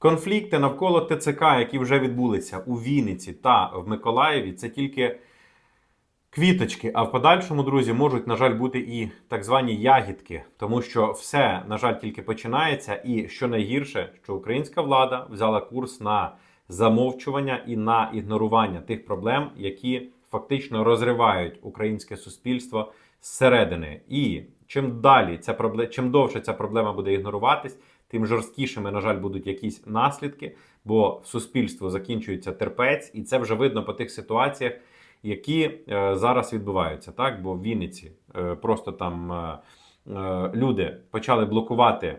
Конфлікти навколо ТЦК, які вже відбулися у Вінниці та в Миколаєві, це тільки квіточки. А в подальшому, друзі, можуть, на жаль, бути і так звані ягідки, тому що все, на жаль, тільки починається. І що найгірше, що українська влада взяла курс на замовчування і на ігнорування тих проблем, які фактично розривають українське суспільство зсередини. І чим далі ця проблема, чим довше ця проблема буде ігноруватись, тим жорсткішими, на жаль, будуть якісь наслідки, бо в суспільство закінчується терпець, і це вже видно по тих ситуаціях, які е, зараз відбуваються. Так, бо в Вінниці е, просто там е, е, люди почали блокувати е,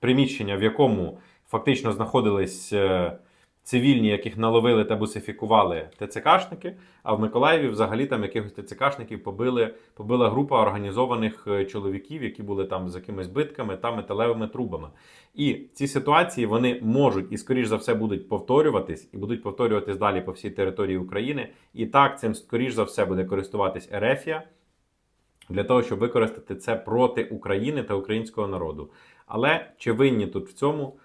приміщення, в якому фактично знаходились е, цивільні, яких наловили та бусифікували ТЦКшники. А в Миколаєві взагалі там якихось ТЦКшників побили, побила група організованих е, чоловіків, які були там з якимись битками та металевими трубами. І ці ситуації вони можуть і, скоріш за все, будуть повторюватись і будуть повторюватись далі по всій території України. І так цим, скоріш за все, буде користуватись Ерефія для того, щоб використати це проти України та українського народу. Але чи винні тут в цьому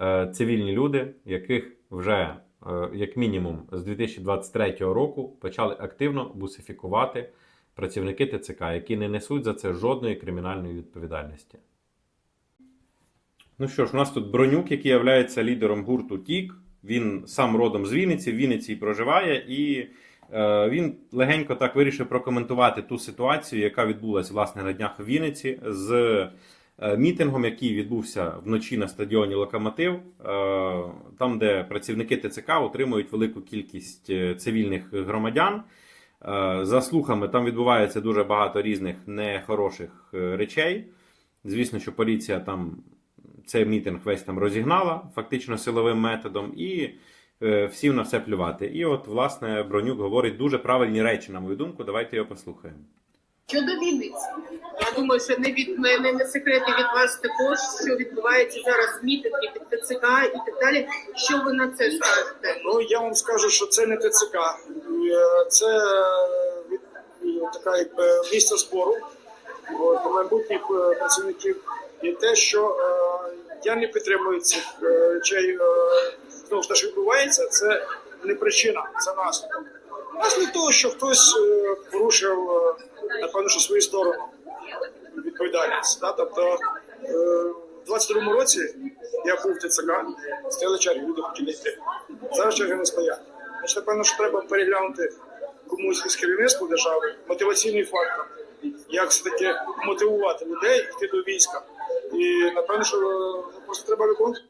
е, цивільні люди, яких вже е, як мінімум з 2023 року почали активно бусифікувати працівники ТЦК, які не несуть за це жодної кримінальної відповідальності? Ну що ж, у нас тут Бронюк, який є лідером гурту Тік. Він сам родом з Вінниці, в Вінниці проживає, і е, він легенько так вирішив прокоментувати ту ситуацію, яка відбулася власне на днях у Вінниці з мітингом, який відбувся вночі на стадіоні Локомотив, е, там, де працівники ТЦК отримують велику кількість е, цивільних громадян. Е, За слухами, там відбувається дуже багато різних нехороших е, речей. Звісно, що поліція там цей мітинг весь там розігнала фактично силовим методом, і е, всім на все плювати. І от, власне, Бронюк говорить дуже правильні речі, на мою думку. Давайте його послухаємо. Щодо Вінниці, думаю, що не від мене не секрет від вас також, що відбувається зараз мітинги під ТЦК і так далі. Що ви на це скажете? Ну я вам скажу, що це не ТЦК, Е, це е, така якби місце збору майбутніх е, працівників. І те, що я не підтримую цих речей, знову ж що відбувається, це не причина, це наслідок. Наслідок того, що хтось порушив, напевно, що свою сторону відповідальність. Да? Тобто е, в 22-му році я був в ТЦК, стояли черги, люди хотіли йти. Зараз черги не стоять. Значить, напевно, що треба переглянути комусь із керівництва держави мотиваційний фактор, як все-таки мотивувати людей йти до війська. І напевно, що е, просто треба виконувати.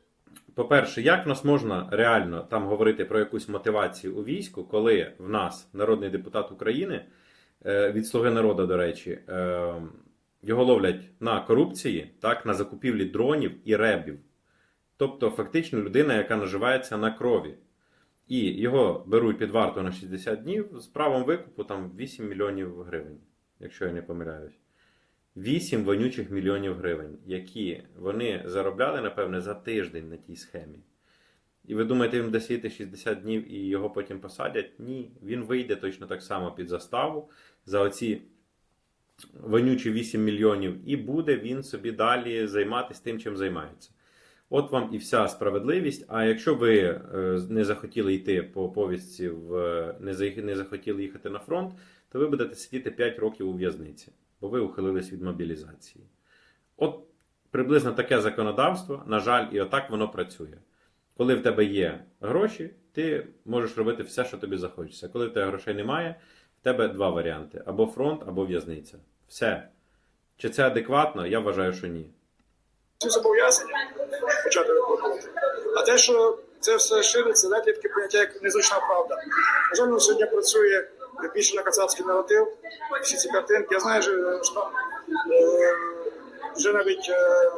По-перше, як нас можна реально там говорити про якусь мотивацію у війську, коли в нас народний депутат України е, від Слуги народу, до речі, його ловлять на корупції, так, на закупівлі дронів і ребів. Тобто, фактично, людина, яка наживається на крові. І його беруть під варту на 60 днів з правом викупу там 8 мільйонів гривень, якщо я не помиляюсь. 8 вонючих мільйонів гривень, які вони заробляли, напевне, за тиждень на тій схемі. І ви думаєте, їм досіяти 60 днів і його потім посадять? Ні, він вийде точно так само під заставу за оці вонючі 8 мільйонів, і буде він собі далі займатися тим, чим займається. От вам і вся справедливість. А якщо ви е, не захотіли йти по повістці, в, не, захотіли їхати на фронт, то ви будете сидіти 5 років у в'язниці, бо ви ухилились від мобілізації. От приблизно таке законодавство, на жаль, і отак воно працює. Коли в тебе є гроші, ти можеш робити все, що тобі захочеться. Коли в тебе грошей немає, тебе два варіанти: або фронт, або в'язниця. Все. Чи це адекватно? Я вважаю, що ні. зобов'язання почати виконувати. А те, що це все шириться, є таке поняття, як незручна правда. На жаль, сьогодні працює більше на кацапський наратив, всі ці картинки. Я знаю, що там е, вже навіть е,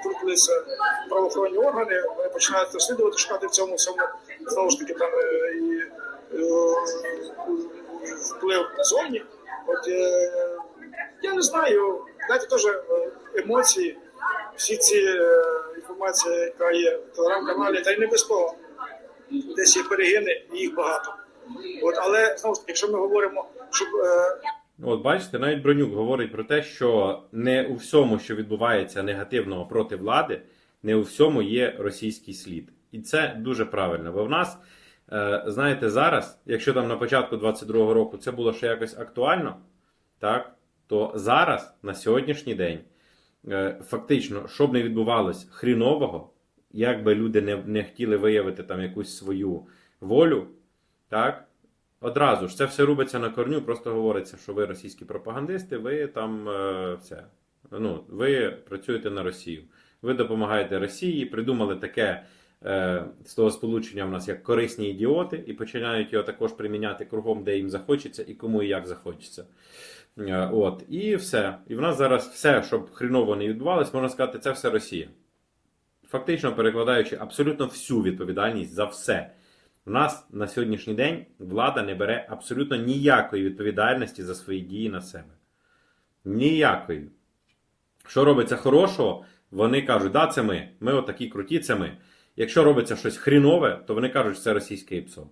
втрутилися правоохоронні органи, вони починають розслідувати, шукати в цьому всьому знову ж таки там е, і е, вплив зовні. От е, я не знаю, знаєте, теж е, емоції всі ці е, інформації, яка є в телеграм-каналі, та й не без того. Десь є перегини, і їх багато. От, але знову ж таки, якщо ми говоримо, щоб е, От бачите, навіть Бронюк говорить про те, що не у всьому, що відбувається негативного проти влади, не у всьому є російський слід. І це дуже правильно. Бо в нас, знаєте, зараз, якщо там на початку 22-го року це було ще якось актуально, так, то зараз, на сьогоднішній день, е, фактично, що б не відбувалось хрінового, як би люди не, не хотіли виявити там якусь свою волю, так, одразу ж це все робиться на корню, просто говориться, що ви російські пропагандисти, ви там е, все. Ну, ви працюєте на Росію. Ви допомагаєте Росії, придумали таке е, з того сполучення в нас як корисні ідіоти, і починають його також приміняти кругом, де їм захочеться і кому і як захочеться. Е, от, і все. І в нас зараз все, щоб хріново не відбувалось, можна сказати, це все Росія. Фактично перекладаючи абсолютно всю відповідальність за все. У нас на сьогоднішній день влада не бере абсолютно ніякої відповідальності за свої дії на себе. Ніякої. Що робиться хорошого, вони кажуть, да, це ми. Ми отакі круті, це ми. Якщо робиться щось хрінове, то вони кажуть, що це російське ІПСО.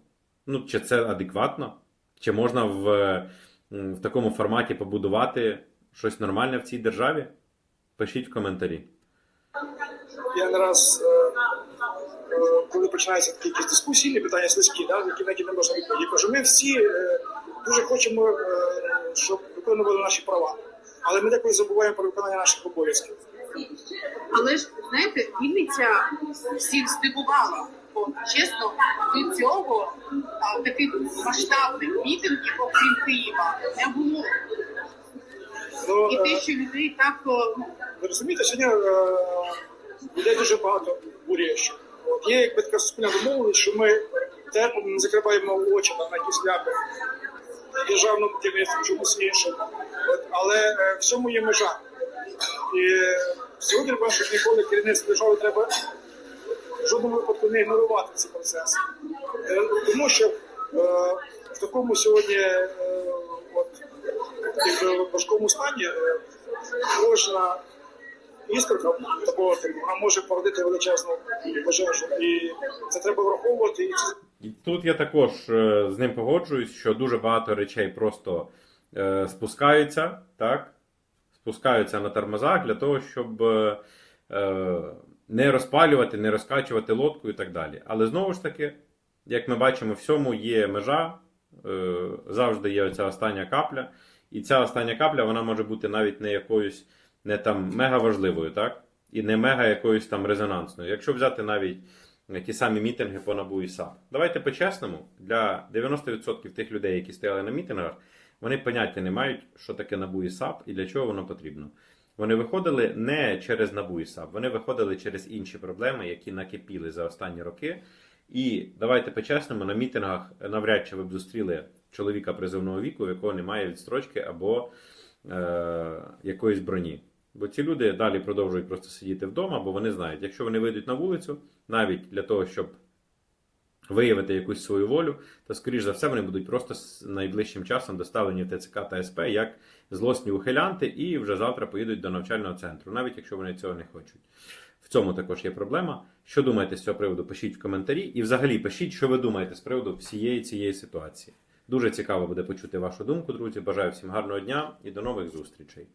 Ну, чи це адекватно? Чи можна в, в такому форматі побудувати щось нормальне в цій державі? Пишіть в коментарі. Я не раз, е, е, коли починаються такі якісь дискусійні питання слизькі, да, які на які не можна відповіді, я кажу, ми всі е, дуже хочемо, щоб виконували наші права. Але ми деколи забуваємо про виконання наших обов'язків. Але ж знаєте, Вінниця всіх здивувала. Бо чесно, до цього а, таких масштабних мітингів, окрім Києва, не було. Ну, І е, те, що людей так о, Ви розумієте, сьогодні е, людей дуже багато що. От є якби така суспільна домовленість, що ми терпимо, не закриваємо очі там, на якісь ляпи державному керівництву, чомусь іншому. От, але е, всьому є межа. І е, сьогодні бачу, ніколи керівництво держави треба в жодному випадку не ігнорувати ці процеси. Е, Тому що е, в такому сьогодні е, от, якби, важкому стані кожна іскорка такого типу, вона може породити величезну пожежу. І це треба враховувати. І тут я також з ним погоджуюсь, що дуже багато речей просто спускаються, так? Спускаються на тормозах для того, щоб е, е, не розпалювати, не розкачувати лодку і так далі. Але знову ж таки, як ми бачимо, всьому є межа, е, завжди є оця остання капля. І ця остання капля вона може бути навіть не якоюсь не там мега важливою, так? І не мега якоюсь там резонансною. Якщо взяти навіть ті самі мітинги по НАБУ і САП. Давайте по-чесному, для 90% тих людей, які стояли на мітингах, вони поняття не мають, що таке НАБУ і САП і для чого воно потрібно. Вони виходили не через НАБУ і САП, вони виходили через інші проблеми, які накипіли за останні роки. І давайте по-чесному, на мітингах навряд чи ви б зустріли чоловіка призовного віку, у якого немає відстрочки або е, якоїсь броні. Бо ці люди далі продовжують просто сидіти вдома, бо вони знають, якщо вони вийдуть на вулицю, навіть для того, щоб виявити якусь свою волю, то, скоріш за все, вони будуть просто найближчим часом доставлені в ТЦК та СП як злосні ухилянти, і вже завтра поїдуть до навчального центру, навіть якщо вони цього не хочуть. В цьому також є проблема. Що думаєте з цього приводу? Пишіть в коментарі. І взагалі пишіть, що ви думаєте з приводу всієї цієї ситуації. Дуже цікаво буде почути вашу думку, друзі. Бажаю всім гарного дня і до нових зустрічей.